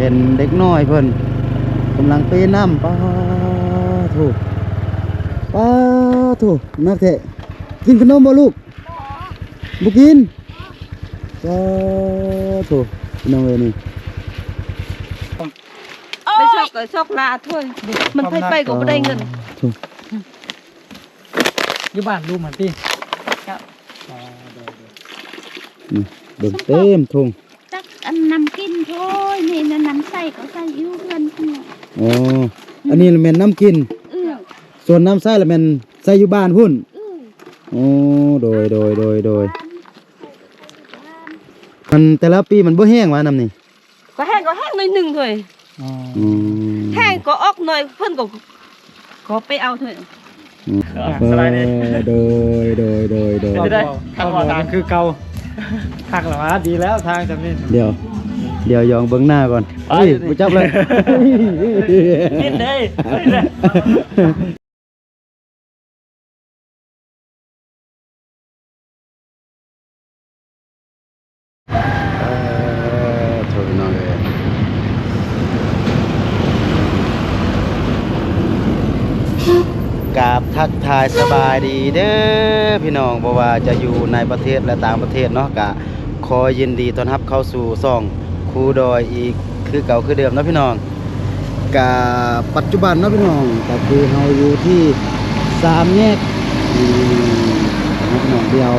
เห็นเด็กน้อยเพิ่นกำลังเปน้ำป้าถูกป้าถูกนักเถะกินขนมบ่ลูกบ่กินป้าถูกพี่น้องเอ้ยนี่ไปชอกก็ชอกลาถ้วยมันไปไปก็บ่ได้เงินถูกอยู่บ้านรูมันพี่เจ้านี่เบิ่งเต็มทงตักอัน นำกินโอ้ยนี่นะน้ำใส่ก็ใส่อยู่เพื่อนเนี่ยอ๋ออันนี้แม่นน้ำกิน เออส่วนน้ำใส่ละแม่นใส่อยู่บ้านพุ่นเออโอ้โดยโดยโดยโดยมันแต่ละปีมันบ่แห้งว่าน้ำนี่ก็แห้งก็แห้งหน่อยหนึงถ้วยอ๋ออืมแห้งก็ออกหน่อยเพิ่นก็ก็ไปเอาถ้วยอืมเออโดยโดยโดยโดยจะได้ทางทางคือเก่าทางหรอวะดีแล้วทางจำนี่เดี๋ยว เดี๋ยวยองเบิ้งหน้าก่อนเฮ้ยกูจับเลยนิดเลยเออโทษน้องเลยกราบทักทายสบายดีเด้อพี่น้องบ่ว่าจะอยู่ในประเทศและต่างประเทศเนาะกะขอยินดีต้อนรับเข้าสู่ซ่อง คูดอยอีกคือเก่าคือเดิมนะพี่น้องกะปัจจุบันนะพี่น้องก็คือเราอยู่ที่สามแยกนะพี่น้องเดียว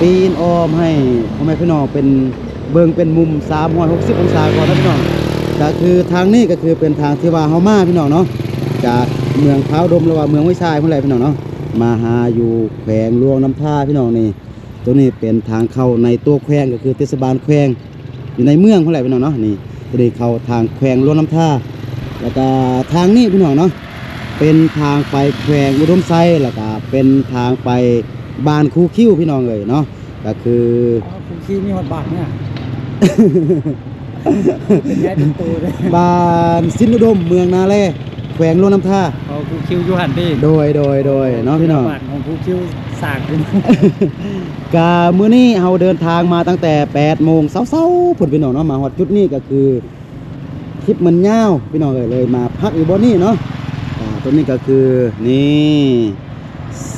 ปีนอ้อมให้พ่อแม่พี่น้องเป็นเบิ่งเป็นมุม360องศาก่อนนะพี่น้องก็คือทางนี้ก็คือเป็นทางที่ว่าเฮามาพี่น้องเนาะจากเมืองพร้าดมหรือว่าเมืองวยทรายพุ่นแหละพี่น้องเนาะมาหาอยู่แขวงลวงน้ำท่าพี่น้องนี่ตัวนี้เป็นทางเข้าในตัวแขวงก็คือเทศบาลแขวง อยู่ในเมืองพุ่นแหละพี่น้องเนาะนี่ตัวนี้เข้าทางแขวงหลวงน้ำท่า แล้วก็ทางนี้พี่น้องเนาะเป็นทางไปแขวงอุดมไซแล้วก็เป็นทางไปบ้านคูคิ้วพี่น้องเลยเนาะก็คือคุณขี้มีหอดบาทเนี่ยเป็นแย่เป็นตัวเลยบ้านสินอุดมเมืองนาแลแขวงลวงน้ำท่าเอาคูคิวอยู่หันพี่โดยโดยโดยเนาะพี่น้องบาทของคูคิว สากเป็นกามื้อนี้เฮาเดินทางมาตั้งแต่8โมงเช้าๆพุ่นพี่น้องเนาะมาฮอดจุดนี้ก็คือคลิปมันยาวพี่น้องเอ้ยเลยมาพักอยู่บ่นี้เนาะอ่าตัวนี้ก็คือนี่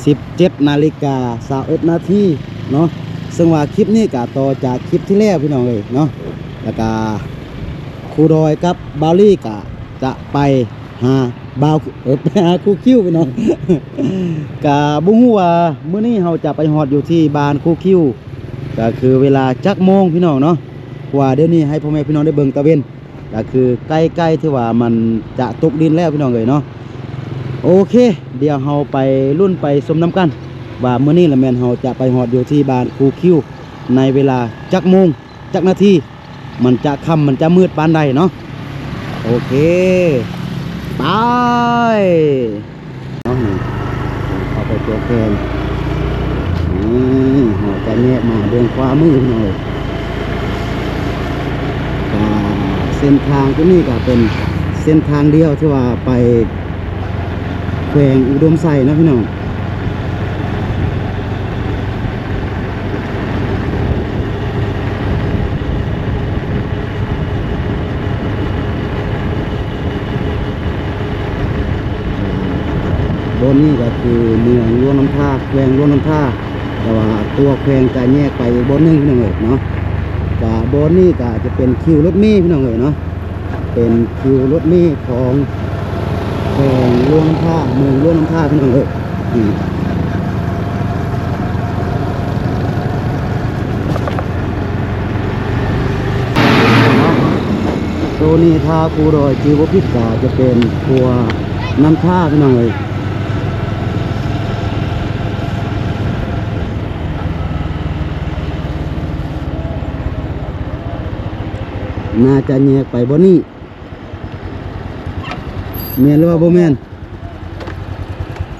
17นาฬิกา21นาทีเนาะซึ่งว่าคลิปนี้ก็ต่อจากคลิปที่แล้วพี่น้องเอ้ยเนาะแล้วก็ครูดอยกับบาลี่ก็จะไปหา บาวเออไปหาครูคิวพี่น้องกะบุ้งว่ามื้อนี้เราจะไปฮอดอยู่ที่บ้านคูคิวก็คือเวลาจักโมงพี่น้องเนาะว่าเดี๋ยวนี้ให้พ่อแม่พี่น้องได้เบิ่งตะเวนก็คือใกล้ๆที่ว่ามันจะตกดินแล้วพี่น้องเอ้ยเนาะโอเค เดี๋ยวเราไปรุ่นไปสมน้ำกัน ว่ามื้อนี้ละแมนเราจะไปฮอดอยู่ที่บ้านคูคิวในเวลาจักโมงจักนาทีมันจะค่ำมันจะมืดปานใดเนาะโอเค ไปเนาไปเอาไปตัวแกงนี่หัวจะแยกมาเดินขวามือหน่อยเส้นทางที่นี่ก็เป็นเส้นทางเดียวที่ว่าไปแขวงอุดมไซนะพี่น้อง นนี่ก็คือเมืองล้วนน้ำท่าแขวงล้วนน้ำท่าแต่ว่าตัวแขวงจะแยกไปบนนึงพี่น้องเอ๋ยเนาะกะบนนี่ก็จะเป็นคิวรถมล์พี่น้องเอ๋ยเนาะเป็นคิวรถมล์ของแขวงล้วนน้ำท่าเมืองล้วนน้ำท่าพี่น้องเอ๋ยอืมเนาะตัวนี้ท่ากูรอยจิวพิษกาจะเป็นตัวน้ำท่าพี่น้องเอ๋ย น่าจะแยกไปบ่นี่แม่นหรือว่าบ่แม่น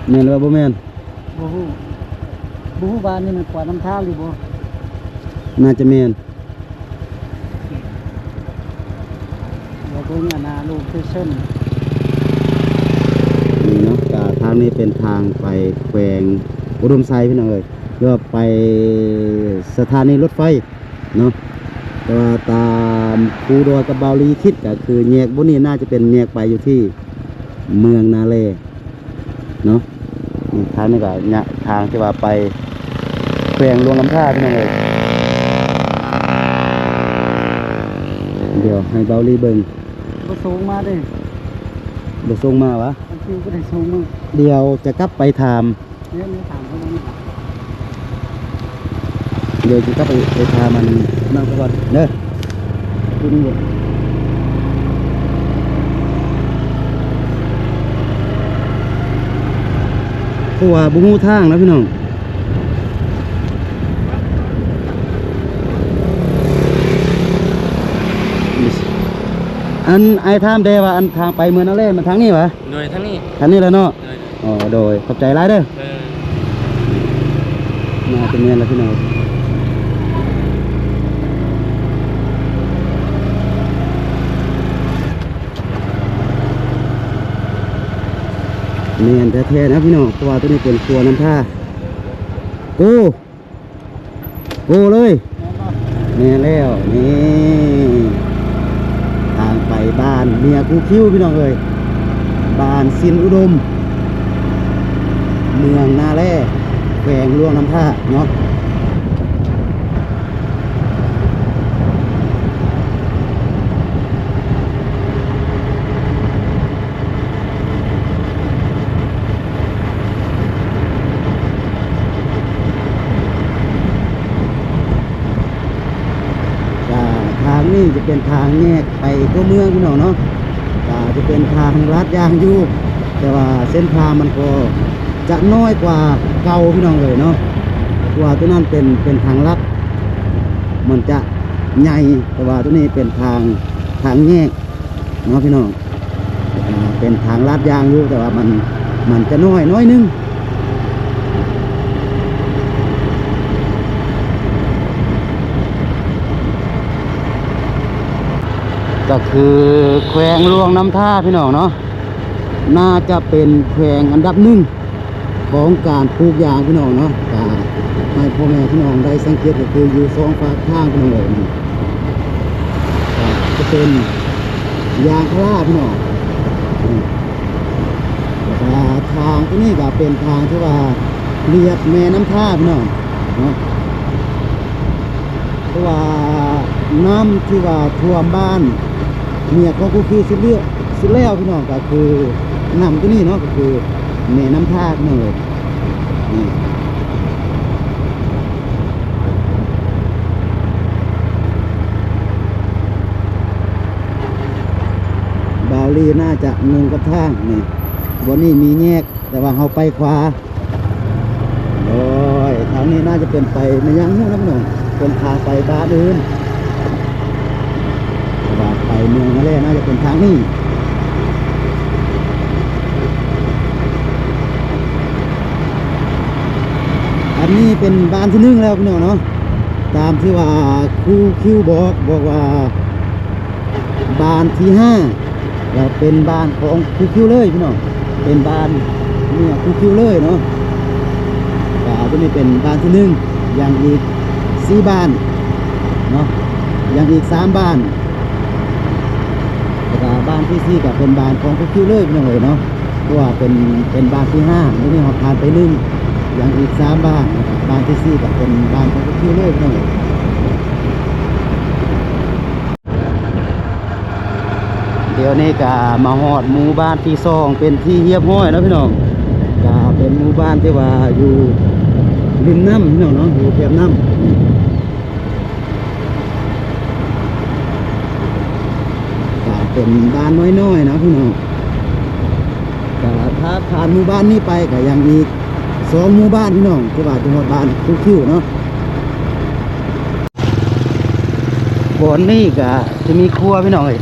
แม่นหรือว่าบ่แม่นบูฮูบูฮูบ้านนี่มันกว่าน้ำท่าหรือบ่น่าจะแม่นเราเพิ่งอนาลูกคือเส้นนี่เนาะกาทางนี้เป็นทางไปแขวงอุดมไซพี่น้องเอ้ยหรือว่าไปสถานีรถไฟเนาะ แต่ว่าตามครูดอยกับเบาลีคิดก็คือแยกบนนี้น่าจะเป็นแยกไปอยู่ที่เมืองนาเลเนาะนี่ทางนี้ก็เนี่ยทางที่ว่าไปแขวงหลวงลำท่าพี่น้องเอ้ยเดี๋ยวให้เบาลีเบิ่งก็สูงมาดิเดี๋ยวส่งมาวะมันคิวก็ได้สูงมือเดี๋ยวจะกลับไปถามเนี่ยมีถามเขาตรงนี้เดี๋ยวจะกลับไปไปถามมัน นั่งไปก่อนเด้อดูนี่เลยคือว่าบุงูทางนะพี่น้องอันไอ้ทามเดว่าอันทางไปเมืองนั่นแหละมันทางนี้วะโดยทั้งนี้ทางนี้แหล้วเนาะโดยอ๋อโดยขอบใจหลายเด้อเออมาเป็นเมียนแล้วพี่น้อง เมียนแท้ๆนะพี่น้องเพราะว่าตัวนี้เป็นครัวน้ำท่าโก้โก้เลยเมียนแล้วนี่ทางไปบ้านเมียกูคิ้วพี่น้องเลยบ้านสินอุดม เมืองนาแร่แขวงล่วงน้ำท่าเนาะก็ทางนี้จะ เป็นทางแยกไปตัวเมืองพี่น้องเนาะก็จะเป็นทางลาดยางอยู่แต่ว่าเส้นทางมันก็จะน้อยกว่าเก่าพี่น้องเลยเนาะเพราะว่าตัวนั้นเป็นเป็นทางลัด มันจะใหญ่แต่ว่าตัวนี้เป็นทางทางแยกเนาะพี่น้องเป็นทางลาดยางอยู่แต่ว่ามันมันจะน้อยน้อยนึง ก็คือแขวงหลวงน้ำท่าพี่น้องเนาะน่าจะเป็นแขวงอันดับหนึ่งของการปลูกยางพี่น้องเนาะก็ให้พ่อแม่พี่น้องได้สังเกตก็คืออยู่สองฝากข้างพี่น้องเลยนี่ก็จะเป็นยางพาราพี่น้องทางที่นี่ก็เป็นทางที่ว่าเรียบแม่น้ำท่าพี่น้องเนาะเพราะว่าน้ำที่ว่าท่วมบ้าน เมียก็คือสิเลือกสิแล้วพี่น้องก็คือนำตัวนี้เนาะก็คือแม่น้ำท่าพี่น้องเลยนี่บาลีน่าจะงงกับทางนี่วันนี้มีแยก แต่ว่าเขาไปขวาโอ้ยทางนี้น่าจะเป็นไปไม่ยังหูนะพี่น้องเป็นทางไปบ้านอื่น เมืองนั่นแหละน่าจะเป็นทางนี้อันนี้เป็นบ้านที่หนึ่งแล้วพี่น้องเนาะตามที่ว่าครูคิวบอกบอกว่าบ้านที่ห้าเราเป็นบ้านของครูคิวเลยพี่น้องเป็นบ้านเนี่ยครูคิวเลยเนาะก็ตัวนี้เป็นบ้านที่หนึ่งยังอีกสี่บ้านเนาะยังอีกสามบ้าน บ้านที่สี่ก็เป็นบ้านของคุกคิวเลยพี่น้องเอ๋ยเนาะเพราะว่าเป็นเป็นบ้านที่ห้าไม่ได้เราผ่านไปนึ่งอย่างอีกสามบ้านนะครับบ้านที่สี่ก็เป็นบ้านของคุกคิวเลยพี่น้องเอ๋ยเดี๋ยวนี้ก็มาฮอดหมู่บ้านที่สองเป็นที่เฮียบห้อยแล้วพี่น้องก็เป็นหมู่บ้านที่ว่าอยู่ริมน้ำพี่น้องเนาะอยู่เทียบน้ำ ก็ เป็นบ้านน้อยๆนะพี่น้องก็ถ้าผ่านหมู่บ้านนี้ไปก็ยังอีสองหมู่บ้านพี่น้องที่ว่าจังหวัดบ้านคุกคิวเนาะบนนี่ก็จะมีครัวพี่น้องเอ้ย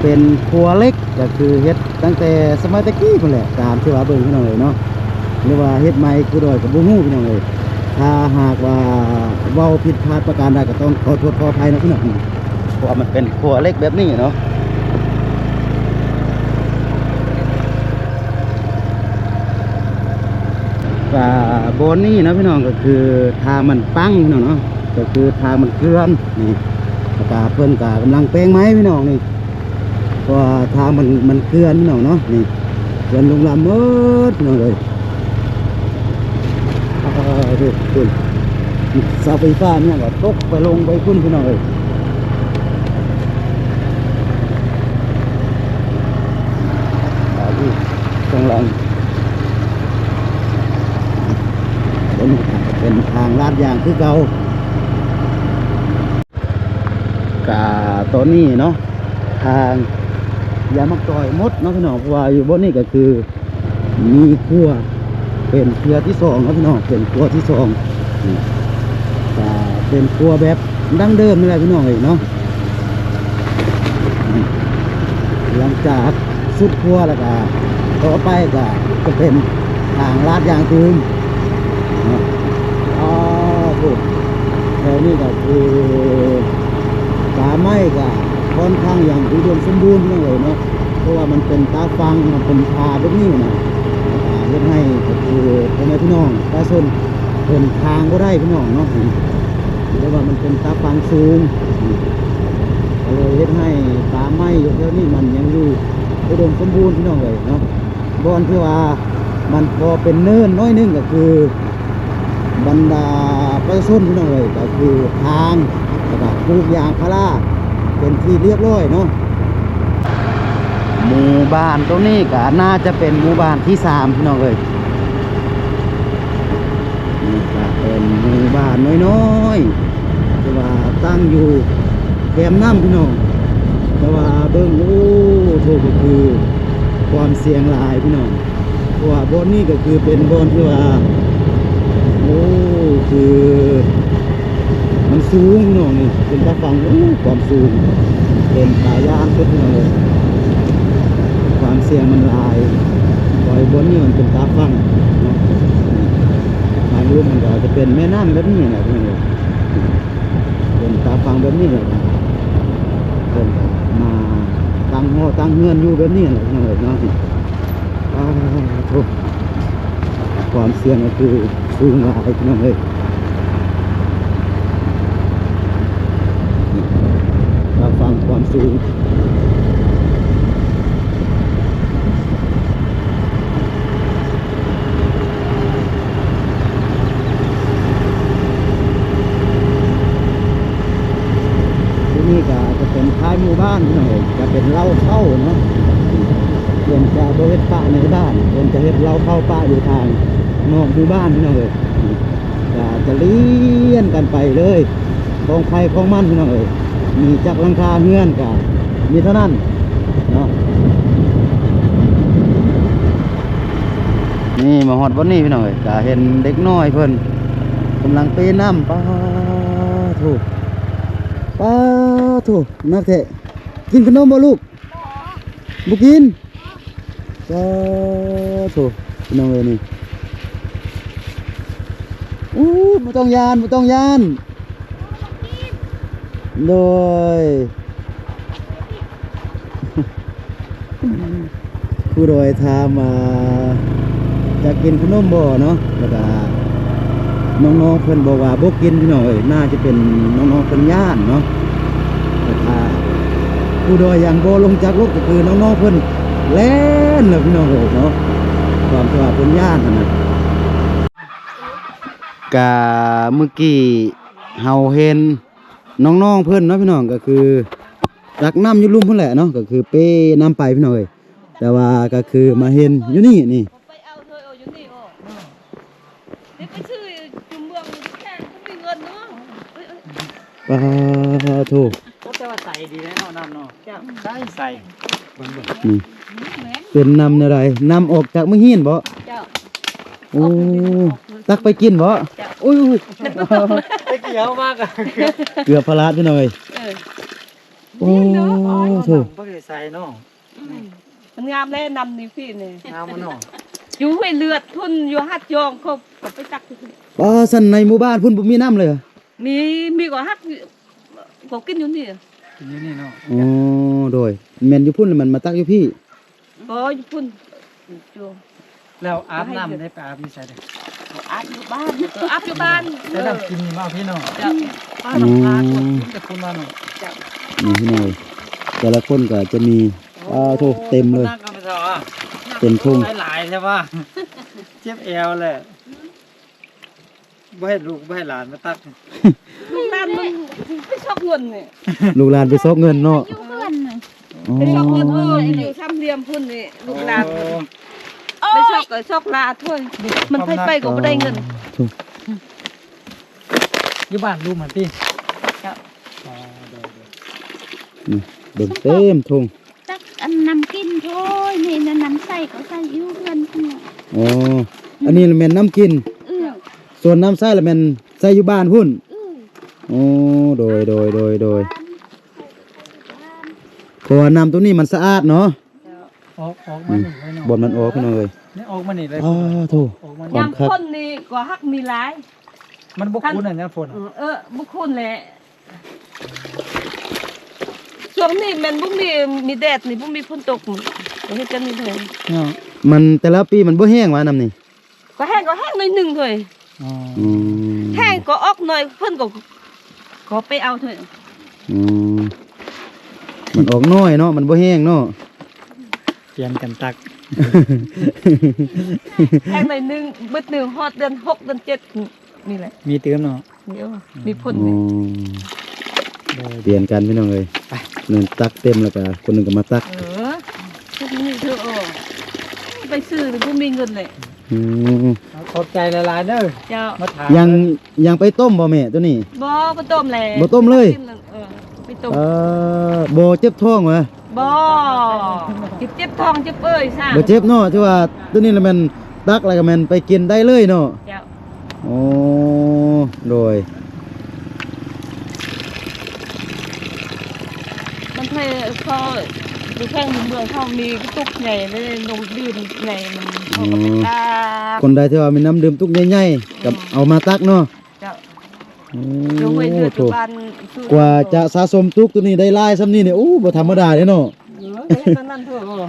เป็นครัวเล็กก็คือเฮ็ดตั้งแต่สมัยตะกี้พุ่นแหละตามที่ว่าเบิ่งพี่น้องเอ้ยเนาะหรือว่าเฮ็ดใหม่คือดอยกับบ่ฮู้พี่น้องเอ้ยถ้าหากว่าเว้าผิดพลาดประการใดก็ต้องขอโทษขออภัยนะพี่น้องเพราะว่ามันเป็นครัวเล็กแบบนี้เนาะ ก็บนนี่นะพี่น้องก็คือทางมันปั้งพี่น้องเนาะก็คือทางมันเคลื่อนนี่กาเพิ่นกากำลังแปลงไม้พี่น้องนี่เพราะว่าทางมันมันเคลื่อนพี่น้องเนาะนี่เคลื่อนลงลำเมิดพี่น้องเลยอ่าดูคุณเสาไฟฟ้าเนี่ยก็ตกไปลงไปคุณพี่น้องเลยอ่าดูข้างลังเป็นเป็น ทางลาดยางคือเก่ากาตอนนี้เนาะทางยามักจอยมดเนาะพี่น้องเพราะว่าอยู่บนนี่ก็คือ มีครัวเป็นเครือที่สองเนาะพี่น้องเป็นครัวที่สองนี่กาเป็นครัวแบบดั้งเดิมนี่แหละพี่น้องเองเนาะหลังจากสุดครัวแล้วก็ต่อไปก็จะเป็นทางลาดยางตูมเนาะอ๋อถูกแล้ว นี่ก็คือป่าไม้ก็ค่อนข้างอย่างอุดมสมบูรณ์นั่เลยเนาะเพราะว่ามันเป็นตาฟังมันเป็นพาแบบนี้นะเฮ็ดให้ก็คือพ่อแม่พี่น้องประชาชนเดินทางก็ได้พี่น้องเนาะเพราะว่ามันเป็นตาฟังสูงก็เลยเฮ็ดให้ป่าไม้อยู่แถวนี้มันยังอยู่อุดมสมบูรณ์พี่น้องเลยเนาะบอนที่ว่ามันพอเป็นเนินน้อยนึงก็คือ บรรดาประชาชนพี่น้องเลยก็คือทางแล้วก็ปลูกยางพาราเป็นที่เรียบร้อยเนาะหมู่บ้านตรงนี้ก็น่าจะเป็นหมู่บ้านที่สามพี่น้องเลยนี่ก็เป็นหมู่บ้านน้อยๆแต่ว่าตั้งอยู่แคมน้ำพี่น้องแต่ว่าเบิ้งโอ้โหก็คือความเสี่ยงหลายพี่น้องเพราะว่าบอนนี้ก็คือเป็นบอนที่ว่า คือมันสูงพี่น้องนี่เป็นตาฟังโอ้ความสูงเป็นตายานขึ้นมาเลยความเสี่ยงมันลายปล่อยบนนี่มันเป็นตาฟังเนาะทางรูปมันก็จะเป็นแม่น้ำแบบนี้แหละพี่น้องเป็นตาฟังแบบนี้แหละเป็นมาตั้งหอตั้งเงื่อนอยู่แบบนี้แหละพี่น้องเนาะความเสี่ยงก็คือ สูงหลายพี่น้องเอ้ยเราฟังความสูงที่นี่ก็จะเป็นท้ายหมู่บ้านพี่อยจะเป็นเล่าเข้าเนาะเพื่อนจะบริเวณป่าในบ้านเพื่อนจะเฮ็ดเราเข้าป่าอยู่ทาง นอกหมู่บ้านพี่น้องเลยจะเลี้ยนกันไปเลยของใครของมันพี่น้องเอ้ยมีจักลังคาเฮือนกันมีเท่านั้นเนาะนี่มาฮอดวันนี้พี่น้องเอ้ยก็เห็นเด็กน้อยเพิ่นกำลังเปน้ำป้าถูกป้าถูกนักเทะกินขนมบ่ลูกบ่กินก็โถพี่น้องเอ้ยนี่ อู้บ่ต้องยานบ่ต้องยานโดยผู้โดยถามมาจะกินขนมบ่เนาะแล้วก็น้องๆเพิ่นบอกว่าบ่กินพี่น้องเอ้ยน่าจะเป็นน้องๆเพิ่นย่านเนาะแต่ถ้าผู้โดยยังบ่ลงจากรถก็คือน้องๆเพิ่นแล่นเลยพี่น้องเอ้ยเนาะความที่ว่าเป็นญานั่นนะ กะเมื่อกี้เฮาเห็นน้องๆเพิ่นเนาะพี่น้องก็คือตักน้ำอยู่ลุ่มพุ่นแหละเนาะก็คือเป้น้ำไปพี่น้องเอ้ยแต่ว่าก็คือมาเห็นอยู่นี่นี่ไปเอาเธอเอาอยู่นี่โอ้เดี๋ยวไปซื้อจุ่มเมืองแค่ก็มีเงินเนาะเอ้ยเอ้ยปาโถก็แต่ว่าใส่ดีแน่นอนน้ำเนาะใส่ใส่เบิ่งเบิ่งนี่แหมเป็นน้ำอะไรน้ำออกจากมือหินบ่เจ้า โอ้ตักไปกินบ่อุ้ยอุ้ยไปเกี่ยวมากอะเกือบพลาดพี่น้องเอ้ยเออโอ้โถบ่ได้ใส่เนาะมันงามแน่นำนี่พี่นี่งามมันเนาะอยู่ห้เลือดทุนอยู่ฮัดยองเขาไปตักอ๋อสันในหมู่บ้านพุ่นบ่มีน้ำเลยเหรอมีมีก็ฮัดก็กินอยู่นี่กินอยู่นี่เนาะอ๋อโดยแม่นอยู่พุ่นแล้วมันมาตักอยู่พี่ก็อยู่พุ่นจู แล้วอาบน้ำได้ไปอาบนี่ใส่ได้อาอัดอยู่บ้านเอออัพอยู่บ้านจะทำกินนี่มาพี่น้องจะป้าน้ำตาลกินแต่คุณมาหน่อยนี่พี่น้อยแต่ละคนก็จะมีอ้าวโถเต็มเลยนั่งกันไปเถอะเต็มทุ่งหลายๆใช่ป่ะเจ็บแอวเลยไม่ให้ลูกไม่ให้หลานมาตักลูกหลานมันไม่ชอบเงินเนี่ยลูกหลานไปซอกเงินเนาะอยู่เพื่อนน่ะอ๋อไม่ชอบเงินเอออยู่ซ้ำเหลี่ยมพุ่นนี่ลูกหลาน ไม่ชอบก็ชอบลาถ้วยมันไปไปก็ไม่ได้เงินโถอยู่บ้านลูกมันพี่ครับอ๋อเดี๋ยวนี่เบิ่งเต็มทุ่งตักอันน้ำกินโอ้ยนี่นะน้ำใส่ก็ใส่อยู่เพื่อนพุ่นน่ะอ๋ออันนี้ละแม่นน้ำกินเออส่วนน้ำใส่ละแม่นใส่อยู่บ้านพุ่นเออโอ้โดยโดยโดยโดยเพราะว่าน้ำตัวนี้มันสะอาดเนาะออกออกมาหนึ่งไว้หน่อยบนมันออกพี่น้องเอ้ย นี่ออกมาหนึ่งเลยอ้าวโถ ออกมาครัยาบมพ่นนี่ก็ฮักมีหลาย มันบกคุ้นอะเนี่ยฝนเออเออบุคคลแหละช่วงนี้แมันบุมีมีแดดนี่บุมีฝนตกนี่เฮ็ดกันนี่เถอะเนาะมันแต่ละปีมันบ่แห้งว่าน้ำนี่ก็แห้งก็แห้งหน่อยหนึงเถอะอ๋ออืมแห้งก็ออกหน่อยเพิ่นก็ก็ไปเอาเถอะอืมมันออกน้อยเนาะมันบ่แห้งเนาะเปลี่ยนกันตัก แห้งหน่อยหนึงเบิดหนึ่งฮอดเดือนหกเดือนเจ็ดนี่แหละมีเติมเนาะเดี๋ยวมีผลอืนี่มเปลี่ยนกันพี่น้องเอ้ยหนึ่งตักเต็มแล้วก็คนหนึงก็มาตักเออชุดนี้เถอะเออไปซื้อบ่มีเงินเลยอืมเอาขอบใจละลายๆเด้อเจ้ามาถามยังยังไปต้มบ่แม่ตัวนี้บ่บ่ต้มแหละบ่ต้มเลยเออไปต้มเออบ่เจ็บท้องวะ บ่เจ็บเจ็บท้องเจ็บเอ้ยซ่าบ่เจ็บเนาะที่ว่าตัวนี้ละมันตักแล้วก็มันไปกินได้เลยเนาะเจ้าโอ้โดยมันเคยเขาดูแข่งอยู่เมืองเขามีกระตุกใหญ่เลยนมดื่มใหญ่มันเขาก็ไปตากคนใดที่ว่ามีน้ำดื่มตุกใหญ่ๆกับเอามาตักเนาะเจ้า โอ้ลงไปเดือดโถบ้านสู้กว่าจะสะสมตุกตัวนี้ได้หลายซ้ำนี่เนี่ยโอ้บ่ธรรมดาเด้เนาะเออเฮ็ดตอนนั้นเถอะเออ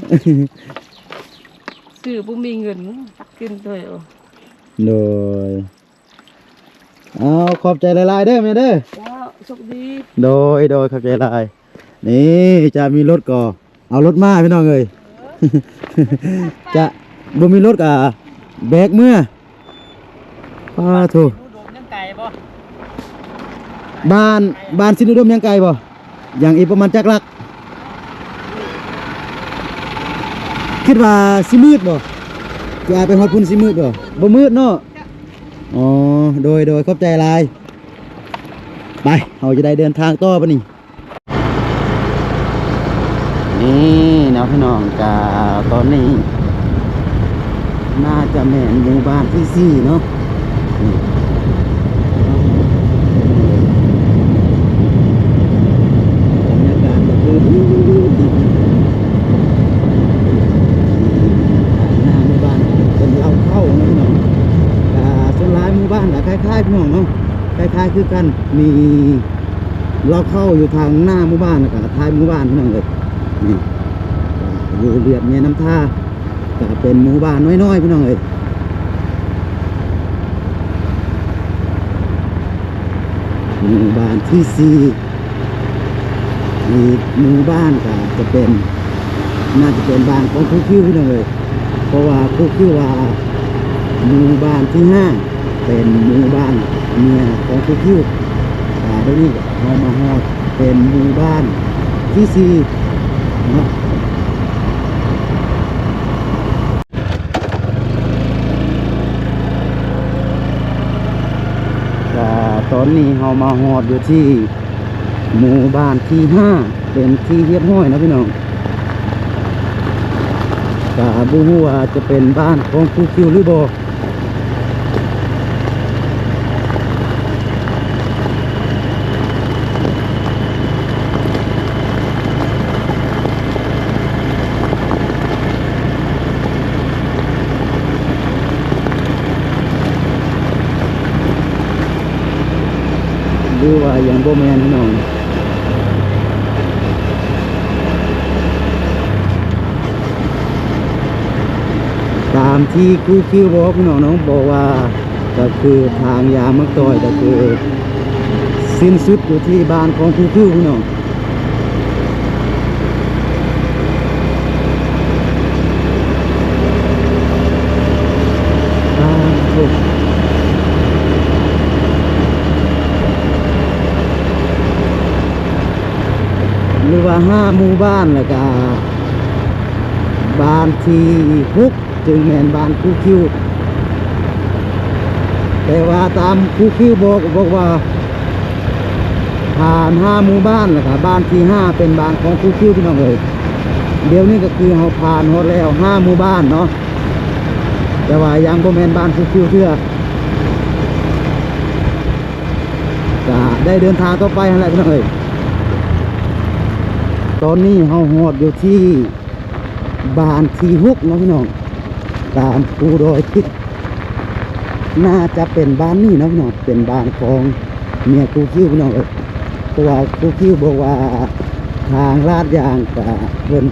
ซื้อบ่มีเงินตักกินด้วยเออโดยเอาขอบใจหลายๆเด้อแม่เด้อเจ้าโชคดีโดยโดยขอบใจหลายนี่จะมีรถก็เอารถมาพี่น้องเอ้ยจะบ่มีรถก็แบกเมื่อป้าโถ ดูดมยังไก่ป่ะ บ้านบ้านสินุดมยังไกลบ่ยังอีกประมาณจักลัก คิดว่าสิมืดบ่จะไปฮอดพุ่นสิมืดบ่บ่มืดเนาะอ๋อโดยโดยขอบใจลายไปเราจะได้เดินทางต่อปะนี่นี่นะพี่น้องกาตอนนี้ น่าจะแม่นหมู่บ้านที่สี่เนาะนี่บรรยากาศก็คือดีหน้าหมู่บ้านเป็นเราเข้านะพี่น้องกาส่วนหลายหมู่บ้านก็คล้ายๆพี่น้องเนาะค ล้ายๆคือกันมีเราเข้าอยู่ทางหน้าหมู่บ้านแล้วก็ท้ายหมู่บ้านพี่น้องเลยนี่อยู่เรียบเมียน้ำท่าก็เป็นหมู่บ้านน้อยๆพี่น้องเลยหมู่บ้านที่สี่มีหมู่บ้านก็จะเป็นน่าจะเป็นบ้านของครูคิวพี่น้องเลยเพราะว่าครูคิวว่าหมู่บ้านที่ห้า เป็นหมู่บ้านเมียของครูคิวแต่เดี๋ยวนี้เรามาฮอดเป็นหมู่บ้านที่สี่เนาะก็ตอนนี้เรามาฮอดอยู่ที่หมู่บ้านที่ห้าเป็นที่เรียบร้อยนะพี่น้องกาบูฮูว่าจะเป็นบ้านของครูคิวหรือบ่ หรือว่ายังบ่แมนพี่น้องตามที่กู้คิวบอกพี่น้องน้องบอกว่าก็คือทางยามักตอยก็คือ สิ้นสุดอยู่ที่บ้านของผู้คิวพี่น้องอ่าโอ้ หรือว่าห้าหมู่บ้านแล้วก็บ้านที่หกจึงแมนบ้านผู้คิว แต่ว่าตามผู้คิวบอกบอกว่าผ่านห้าหมู่บ้านแล้วก็บ้านที่ห้าเป็นบ้านของผู้คิวพี่น้องเอ๋ยเดี๋ยวนี้ก็คือเราผ่านหมดแล้วห้าหมู่บ้านเนาะแต่ว่ายังบ่แมนบ้านผู้คิวเทื่อก็ได้เดินทางต่อไปนั่นแหละพี่น้องเอ๋ย ตอนนี้เราหอดอยู่ที่บ้านที่หกนะพี่น้องตามภูดอยทิศน่าจะเป็นบ้านนี่นะพี่น้องเป็นบ้านของเมียครูคิวพี่น้องเอ้ยเพราะว่ากูคิวบอกว่าทางลาดยางกับเพิ่น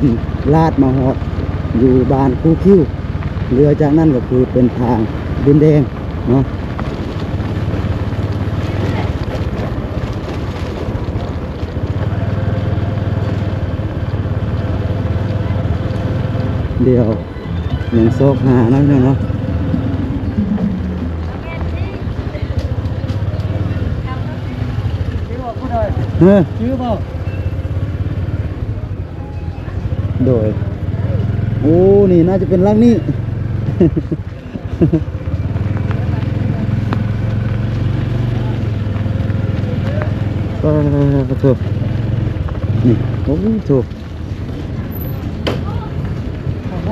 ลาดมาฮอดอยู่บ้านครูคิวเรือจากนั้นก็คือเป็นทางดินแดงเนาะ เดียวยังโซกหานะพี่น้องเนาะเออชื่อเปล่าโดย โอ้ นี่น่าจะเป็นรังนี่ก็ถูกนี่ โอ้ถูก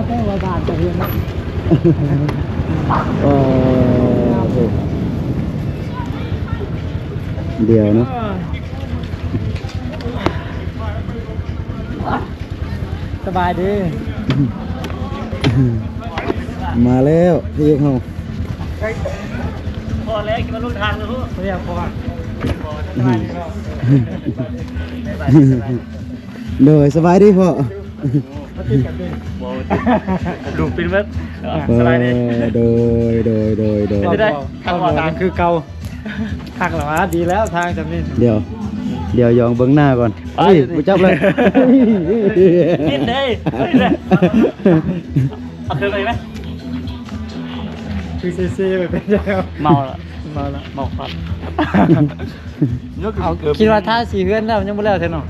ผมก็ได้ว่าบาทแต่เพียงนะเออถูกเดี๋ยวนะสบายดี มาแล้วพี่เขาพอแล้วกินมาลูกทางเลยพวกเรียกพอพอสบายดีเนาะโดยสบายดีพ่อ มาติดกันดิดูปินเว็บเออโดยโดยโดยโดยจะได้ทางออกทางคือเก่าหักหรอวะดีแล้วทางจำนี่เดี๋ยว เดี๋ยวยองเบื้องหน้าก่อนเฮ้ยกูจับเลยนิดเลยเอาคืนไปไหมคือซีซีไปเป็นยังไงเมาละเมาละเมาควันเอาคิดว่าถ้าสีเฮือนแล้วยังไม่แล้วเท่านั้น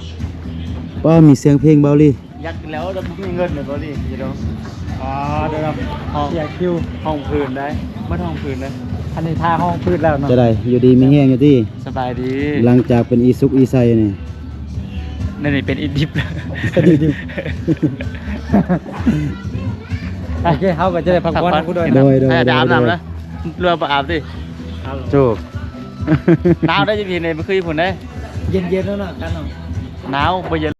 ป้ามีเสียงเพลงเบาลี ยักษ์แล้วแล้วมีเงินเดี๋ยวบริจีโดอ๋อเดี๋ยวเราเสียคิว ห้องพื้นได้ไม่ห้องพื้นนะอันนี้ท่าห้องพืชแล้วเนาะจะได้อยู่ดีไม่แห้งอยู่ที่สบายดี หลังจากเป็นอีซุกอีไซนี่นี่นี่เป็นอินดิบดีดีโอเคเขาก็จะได้พักผ่อนกูด้วยโดยโดยให้อาบโดยน้ำนะเรือประอาบดิโจกหนาวได้จะมีในไม่เคยญี่ปุ่นได้เย็นๆแล้วเนาะกันเนาะหนาวไปเย็น